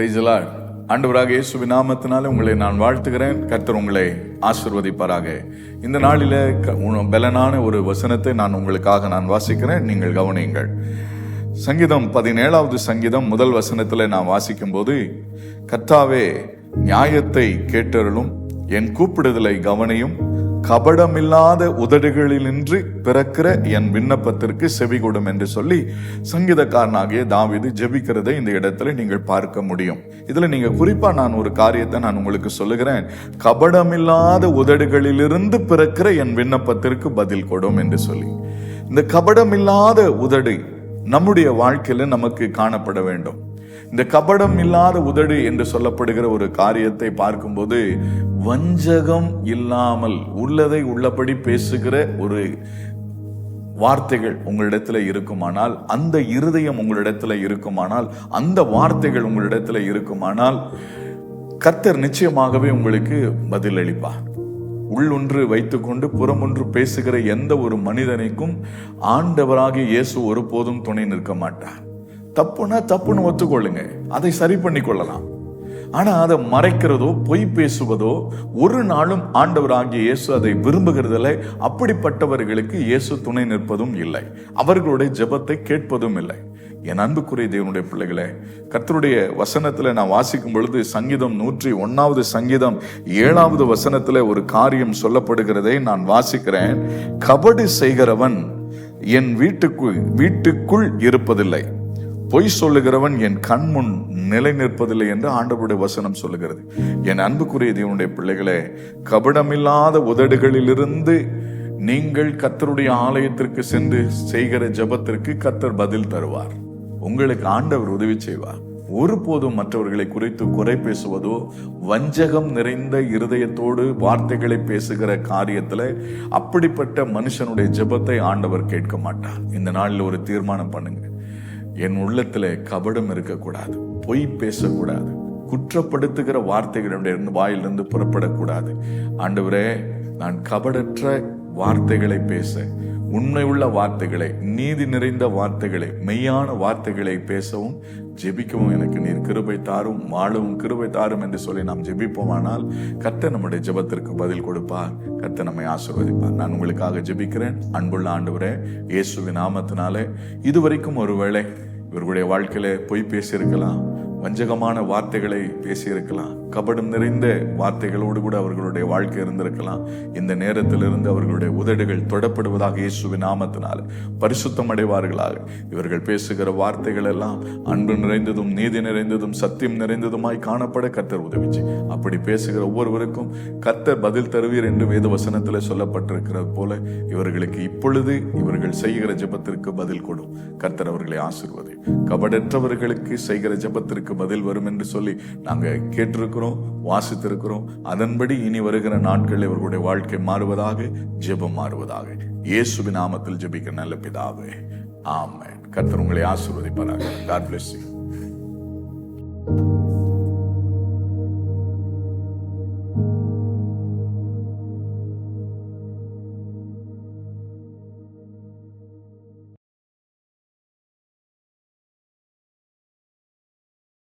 பிரைசலால் ஆண்டவராக இயேசு நாமத்தினால உங்களை நான் வாழ்த்துகிறேன். கர்த்தர் உங்களை ஆசிர்வதிப்பாராக. இந்த நாளில் க- உண- பலனான ஒரு வசனத்தை நான் உங்களுக்காக நான் வாசிக்கிறேன். நீங்கள் கவனியுங்கள். சங்கீதம் பதினேழாவது சங்கீதம் முதல் வசனத்தில் நான் வாசிக்கும் போது கர்த்தாவே நியாயத்தை கேட்டருளும் என் கூப்பிடுதலை கவனியும் கபடமில்லாத உதடுகளினின்று பிறக்கிற என் விண்ணப்பத்திற்கு செவிகொடும் என்று சொல்லி சங்கீதக்காரனாகிய தாவிது ஜெபிக்கிறதை இந்த இடத்துல நீங்கள் பார்க்க முடியும். இதுல நீங்க குறிப்பா நான் ஒரு காரியத்தை நான் உங்களுக்கு சொல்லுகிறேன். கபடமில்லாத உதடுகளிலிருந்து பிறக்கிற என் விண்ணப்பத்திற்கு பதில் கொடும் என்று சொல்லி. இந்த கபடமில்லாத உதடு நம்முடைய வாழ்க்கையில நமக்கு காணப்பட வேண்டும். இந்த கபடம் இல்லாத உதடு என்று சொல்லப்படுகிற ஒரு காரியத்தை பார்க்கும்போது வஞ்சகம் இல்லாமல் உள்ளதை உள்ளபடி பேசுகிற ஒரு வார்த்தைகள் உங்களிடத்துல இருக்குமானால் அந்த இருதயம் உங்களிடத்துல இருக்குமானால் அந்த வார்த்தைகள் உங்களிடத்துல இருக்குமானால் கத்தர் நிச்சயமாகவே உங்களுக்கு பதிலளிப்பார். உள்ளொன்று வைத்துக்கொண்டு புறமொன்று பேசுகிற எந்த ஒரு மனிதனுக்கும் ஆண்டவராகிய இயேசு ஒருபோதும் துணை நிற்க மாட்டார். தப்புனா தப்புன்னு ஒத்துக்கொள்ளுங்க. அதை சரி பண்ணி கொள்ளலாம் ஆனா அதை மறைக்கிறதோ பொய் பேசுவதோ ஒரு நாளும் ஆண்டவராகிய இயேசு அதை விரும்புகிறதில்லை. அப்படிப்பட்டவர்களுக்கு இயேசு துணை நிற்பதும் இல்லை. அவர்களுடைய ஜெபத்தை கேட்பதும் இல்லை. என் அன்புக்குரிய தேவனுடைய பிள்ளைகளே கர்த்தருடைய வசனத்தில் நான் வாசிக்கும் பொழுது சங்கீதம் நூற்றி ஒன்னாவது சங்கீதம் ஏழாவது வசனத்தில் ஒரு காரியம் சொல்லப்படுகிறதை நான் வாசிக்கிறேன். கபடு செய்கிறவன் என் வீட்டுக்குள் வீட்டுக்குள் இருப்பதில்லை. பொய் சொல்லுகிறவன் என் கண் முன் நிலை நிற்பதில்லை என்று ஆண்டவருடைய வசனம் சொல்லுகிறது. என் அன்புக்குரிய தேவனுடைய பிள்ளைகளே கபடமில்லாத உதடுகளிலிருந்து நீங்கள் கத்தருடைய ஆலயத்திற்கு சென்று செய்கிற ஜெபத்திற்கு கத்தர் பதில் தருவார். உங்களுக்கு ஆண்டவர் உதவி செய்வார். ஒருபோதும் மற்றவர்களை குறித்து குறை பேசுவதோ வஞ்சகம் நிறைந்த இருதயத்தோடு வார்த்தைகளை பேசுகிற காரியத்தில் அப்படிப்பட்ட மனுஷனுடைய ஜெபத்தை ஆண்டவர் கேட்க மாட்டார். இந்த நாளில் ஒரு தீர்மானம் பண்ணுங்க. என் உள்ளத்துல கபடம் இருக்கக்கூடாது பொய் பேசக்கூடாது குற்றப்படுத்துகிற வார்த்தைகளுடைய வாயிலிருந்து புறப்படக்கூடாது. ஆண்டவரே நான் கபடற்ற வார்த்தைகளை பேச உண்மையுள்ள வார்த்தைகளை நீதி நிறைந்த வார்த்தைகளை மெய்யான வார்த்தைகளை பேசவும் ஜெபிக்கவும். எனக்கு நீர் கிருபை தாரும் வாழவும் கிருபை தாரும் என்று சொல்லி நாம் ஜெபிப்போமானால் கத்த நம்முடைய ஜெபத்திற்கு பதில் கொடுப்பார். கத்த நம்மை ஆசிர்வதிப்பார். நான் உங்களுக்காக ஜெபிக்கிறேன். அன்புள்ள ஆண்டவரே இயேசுவின் நாமத்தினாலே இதுவரைக்கும் ஒருவேளை இவர்களுடைய வாழ்க்கையில பொய் பேசியிருக்கலாம். வஞ்சகமான வார்த்தைகளை பேசியிருக்கலாம். கபடம் நிறைந்த வார்த்தைகளோடு கூட அவர்களுடைய வாழ்க்கை இருந்திருக்கலாம். இந்த நேரத்திலிருந்து அவர்களுடைய உதடுகள் தொடப்படுவதாக இயேசுவின் நாமத்தினால் பரிசுத்தம் அடைவார்களாக. இவர்கள் பேசுகிற வார்த்தைகள் எல்லாம் அன்பு நிறைந்ததும் நீதி நிறைந்ததும் சத்தியம் நிறைந்ததுமாய் காணப்பட கர்த்தர் உதவிச்சு. அப்படி பேசுகிற ஒவ்வொருவருக்கும் கர்த்தர் பதில் தருவீர் என்று வேத வசனத்தில் சொல்லப்பட்டிருக்கிறது போல இவர்களுக்கு இப்பொழுது இவர்கள் செய்கிற ஜெபத்திற்கு பதில் கொடும் கர்த்தர் அவர்களை ஆசிர்வதி. கபடற்றவர்களுக்கு செய்கிற ஜெபத்திற்கு பதில் வரும் என்று சொல்லி நாங்க கேட்டிருக்கிறோம் வாசித்திருக்கிறோம். அதன்படி இனி வருகிற நாட்களில் இவர்களுடைய வாழ்க்கை மாறுவதாக ஜெபம் மாறுவதாக. இயேசுவின் நாமத்தில் ஜெபிக்க நல்ல பிதாவே ஆமாம் கர்த்தர் உங்களை ஆசீர்வதிப்பாராக. God bless you